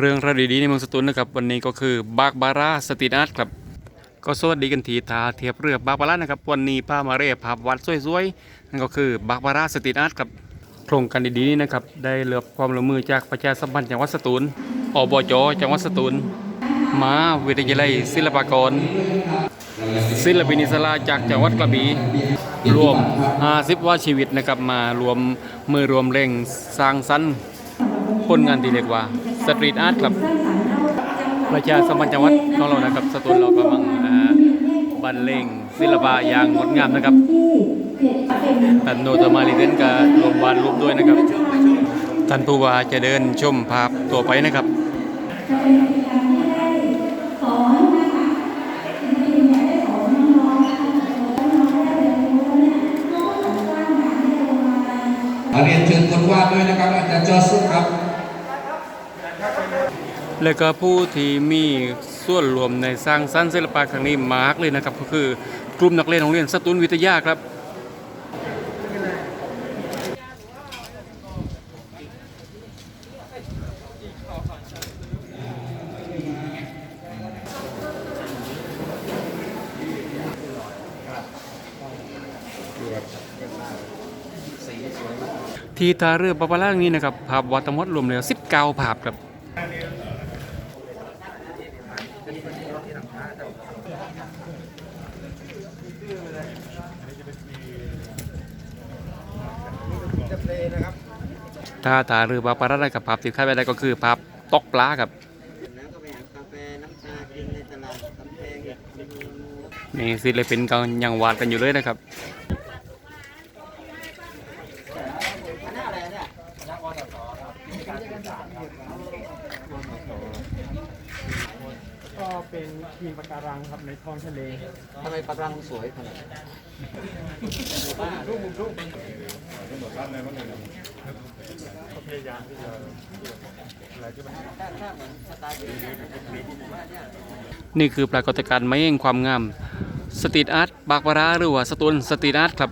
เรื่องราวดีๆในเมืองสตูลนะครับ วันนี้ก็คือบากบาร่าสตรีทอาร์ตครับก็สวัสดีกันทีทาเทียบเรือบากบาร่านะครับ วันนี้พามาเร่ภาพวัดสวยๆนั่นก็คือบากบาร่าสตรีทอาร์ตครับโครงการดีๆนี้นะครับได้เลือบความร่วมมือจากประชาสัมพันธ์จังหวัดสตูลอบจจังหวัดสตูลมาวิทยาลัยศิลปากร ศิลปินิสระจากจังหวัดกระบี่รวม 50 ว่าชีวิตนะครับมารวมมือรวมเร่งสร้างสรรค์ผลงานที่เรียกว่า สตรีทอาร์ตครับประชาสัมพันธ์จังหวัดของเรานะครับสตูลเรากำลังบรรเลงศิลปะอย่างงดงามนะครับท่านโนตมาลิเดนก็รวมวาดรูปด้วยนะครับท่านผู้ว่าจะเดินชมภาพตัวไปนะครับขอเรียนเชิญคนวาดด้วยนะครับอาจารย์จอสุครับ และก็ผู้ที่มีส่วนรวมในสร้างสรรค์ศิลปะครั้งนี้มากเลยนะครับ ก็คือกลุ่มนักเรียนโรงเรียนสตูลวิทยาครับที่ท่าเรือปะปะล่างนี้นะครับภาพวัดทั้งหมดรวมแล้ว19 ภาพครับ ถ้าท่าเรือปะปะล่างกับภาพที่คาดไว้ได้ก็คือภาพตกปลาครับแล้วก็ไปหากาแฟน้ำชากินในตลากำแพงอำเภอเมืองนี่ศิลปินก็ยังวาดกันอยู่เลยนะครับ ก็ เป็นทีมปะการังครับในท้องทะเลทำไมปลารังสวยขนาดนั้นนี่คือปรากฏการณ์ไม่แห่งความงาม สตรีทอาร์ตบากบาราหรือว่าสตูลสตรีทอาร์ตครับ